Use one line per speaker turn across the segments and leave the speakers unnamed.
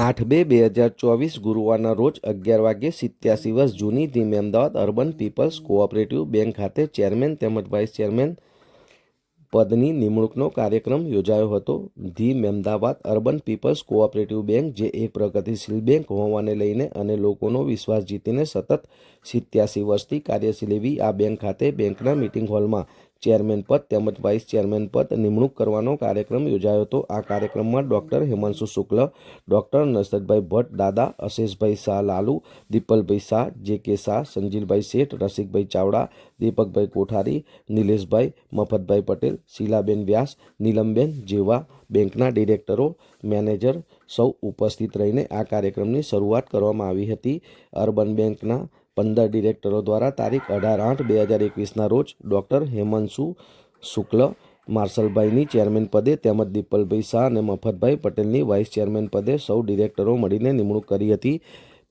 આઠ બે બે હજાર ચોવીસ ગુરુવારના રોજ અગિયાર વાગ્યે સિત્યાસી વર્ષ જૂની ધીમે Ahmedabad urban peoples cooperative bank ખાતે ચેરમેન તેમજ વાઇસ ચેરમેન પદની નિમણૂકનો કાર્યક્રમ યોજાયો હતો. The Mahemdavad urban peoples cooperative bank, જે એક પ્રગતિશીલ બેંક હોવાને લઈને અને લોકોનો વિશ્વાસ જીતીને સતત સિત્યાસી વર્ષથી કાર્યશીલ એવી આ બેંક ખાતે બેંકના મિટિંગ હોલમાં ચેરમેન પદ તેમજ વાઇસ ચેરમેન પદ નિમણૂક કરવાનો કાર્યક્રમ યોજાયો હતો. આ કાર્યક્રમમાં ડૉક્ટર હેમાંશુ શુક્લ, ડૉક્ટર નરસદભાઈ ભટ્ટ, દાદા અશેષભાઈ શાહ લાલુ, દીપલભાઈ શાહ જે કે શાહ, સંજીલભાઈ શેઠ, રસિકભાઈ ચાવડા, દીપકભાઈ કોઠારી, નિલેશભાઈ મફતભાઈ પટેલ, શીલાબેન વ્યાસ, નીલમબેન જેવા બેંકના ડિરેક્ટરો, મેનેજર સૌ ઉપસ્થિત રહીને આ કાર્યક્રમની શરૂઆત કરવામાં આવી હતી. અર્બન બેંકના પંદર ડિરેક્ટરો દ્વારા તારીખ અઢાર આઠ બે હજાર એકવીસના રોજ ડૉક્ટર હેમાંશુ શુક્લ, માર્શલભાઈની ચેરમેન પદે તેમજ દીપલભાઈ શાહ અને મફતભાઈ પટેલની વાઇસ ચેરમેન પદે સૌ ડિરેક્ટરો મળીને નિમણૂક કરી હતી.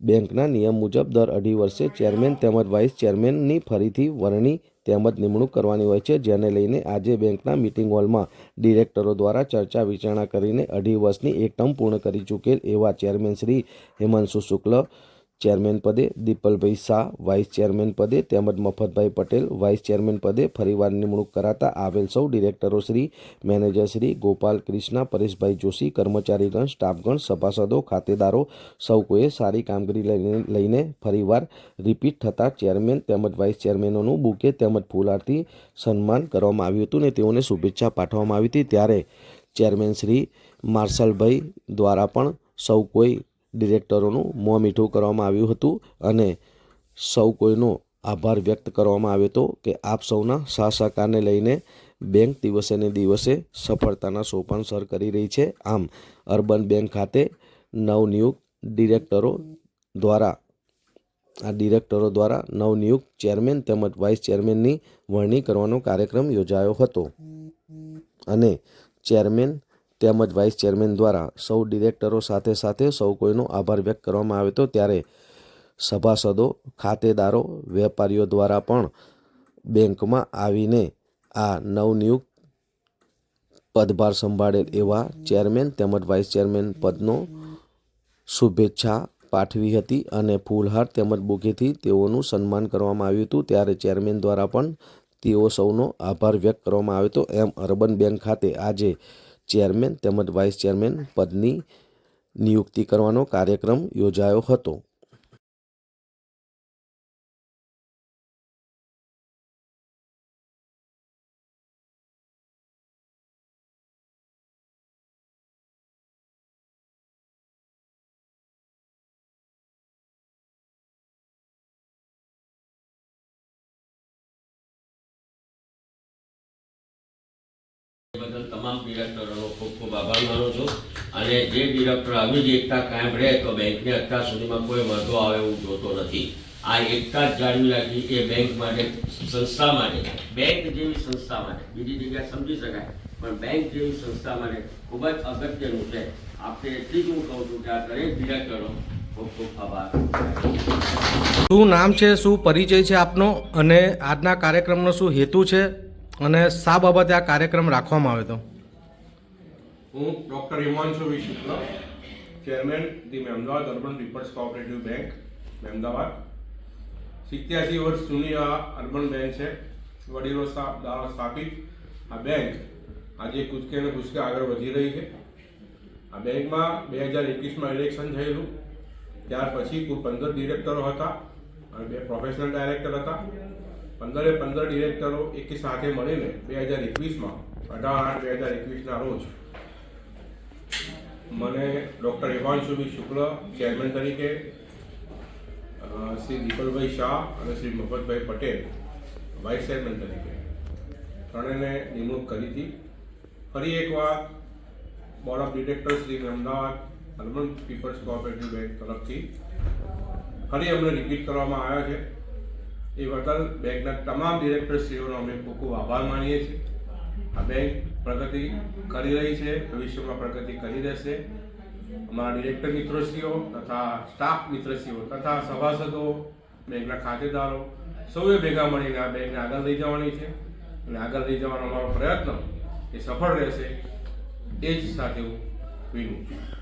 બેંકના નિયમ મુજબ દર અઢી વર્ષે ચેરમેન તેમજ વાઇસ ચેરમેનની ફરીથી વરણી તેમજ નિમણૂક કરવાની હોય છે, જેને લઈને આજે બેંકના મિટિંગ હોલમાં ડિરેક્ટરો દ્વારા ચર્ચા વિચારણા કરીને અઢી વર્ષની એક ટર્મ પૂર્ણ કરી ચૂકેલ એવા ચેરમેન શ્રી હેમાંશુ શુક્લ ચેરમેન પદે દીપલભાઈ શાહ, વાઇસ ચેરમેન પદે તેમજ મફતભાઈ પટેલ, વાઇસ ચેરમેન પદે ફરીવાર નિમણૂક કરાતા આવેલ સૌ ડિરેક્ટરો શ્રી, મેનેજર શ્રી ગોપાલ કૃષ્ણા, પરેશભાઈ જોશી, કર્મચારીગણ, સ્ટાફગણ, સભાસદો, ખાતેદારો સૌ કોઈએ સારી કામગીરી લઈને ફરીવાર રિપીટ થતાં ચેરમેન તેમજ વાઇસ ચેરમેનોનું બુકે તેમજ ફૂલહારથી સન્માન કરવામાં આવ્યું હતું ને તેઓને શુભેચ્છા પાઠવવામાં આવી હતી. ત્યારે ચેરમેન શ્રી માર્શલભાઈ દ્વારા પણ સૌ કોઈ ડિરેક્ટરોનું મોં મીઠું કરવામાં આવ્યું હતું અને સૌ કોઈનો આભાર વ્યક્ત કરવામાં આવ્યો હતો કે આપ સૌના સાહ સહકારને લઈને બેંક દિવસે ને દિવસે સફળતાના સોપાન સર કરી રહી છે. આમ, અર્બન બેંક ખાતે નવનિયુક્ત ડિરેક્ટરો દ્વારા, આ ડિરેક્ટરો દ્વારા નવનિયુક્ત ચેરમેન તેમજ વાઇસ ચેરમેનની વરણી કરવાનો કાર્યક્રમ યોજાયો હતો. અને ચેરમેન તેમજ વાઇસ ચેરમેન દ્વારા સૌ ડિરેક્ટરો સાથે સાથે સૌ કોઈનો આભાર વ્યક્ત કરવામાં આવ્યો હતો ત્યારે સભાસદો, ખાતેદારો, વેપારીઓ દ્વારા પણ બેંકમાં આવીને આ નવનિયુક્ત પદભાર સંભાળેલ એવા ચેરમેન તેમજ વાઇસ ચેરમેન પદનો શુભેચ્છા પાઠવી હતી અને ફૂલહાર તેમજ બુકેથી તેઓનું સન્માન કરવામાં આવ્યું હતું. ત્યારે ચેરમેન દ્વારા પણ તેઓ સૌનો આભાર વ્યક્ત કરવામાં આવ્યો હતો એમ અર્બન બેંક ખાતે આજે ચેરમેન તેમજ વાઇસ ચેરમેન પદની નિયુક્તિ કરવાનો કાર્યક્રમ યોજાયો હતો.
બદલ તમામ ડિરેક્ટરોનો ખૂબ ખૂબ આભાર માનું છું. અને જે ડિરેક્ટર આવી જ એકતા કાયમ રહે તો બેંકને અત્યાર સુધીમાં કોઈ વાંધો આવે એવું જોતો નથી. આ એકતા જ જાળવી રાખી એ બેંક માટે, સંસ્થા માટે, બેંક જેવી સંસ્થા માટે, બીજી જગ્યાએ સમજી શકાય, પણ બેંક જેવી સંસ્થા માટે ખૂબ જ અગત્યનું છે. આપણે એટલી જ હું કહું છું કે આ દરેક ડિરેક્ટરો ખૂબ ખૂબ આભાર.
શું નામ છે, શું પરિચય છે આપનો? અને આજના કાર્યક્રમનો શું હેતુ છે? અને શા બાબતે આ કાર્યક્રમ રાખવામાં આવ્યો હતો?
હું doctor Himanshu V. Shukla, chairman the Mahemdavad urban peoples cooperative bank Mahemdavad સિત્યાસી વર્ષ જૂની આ અર્બન બેંક છે. વડીલો દ્વારા સ્થાપિત. આ બેંક આજે કૂદકે ને ભૂસકે આગળ વધી રહી છે. આ બેંકમાં બે હજાર એકવીસમાં ઇલેક્શન થયેલું. ત્યાર પછી કુલ પંદર ડિરેક્ટરો હતા અને બે પ્રોફેશનલ ડાયરેક્ટર હતા. પંદરે પંદર ડિરેક્ટરો એકી સાથે મળીને બે હજાર એકવીસમાં, અઢાર આઠ બે હજાર એકવીસના રોજ મને ડૉક્ટર હિમાંશુભાઈ શુક્લ, ચેરમેન તરીકે શ્રી દીપકભાઈ શાહ અને શ્રી મફતભાઈ પટેલ, વાઇસ ચેરમેન તરીકે ત્રણેને નિમણૂક કરી હતી. ફરી એકવાર board of director Shri Ahmedabad urban peoples cooperative bank તરફથી ફરી અમને રિપીટ કરવામાં આવ્યા છે. એ બદલ બેંકના તમામ ડિરેક્ટરશ્રીઓનો અમે ખૂબ ખૂબ આભાર માનીએ છીએ. આ બેંક પ્રગતિ કરી રહી છે, ભવિષ્યમાં પ્રગતિ કરી રહેશે. અમારા ડિરેક્ટર મિત્રશ્રીઓ તથા સ્ટાફ મિત્રશ્રીઓ તથા સભાસદો, બેંકના ખાતેદારો સૌએ ભેગા મળીને આ બેંકને આગળ લઈ જવાની છે અને આગળ લઈ જવાનો અમારો પ્રયત્ન એ સફળ રહેશે. એ જ સાથે હું વિનું છું.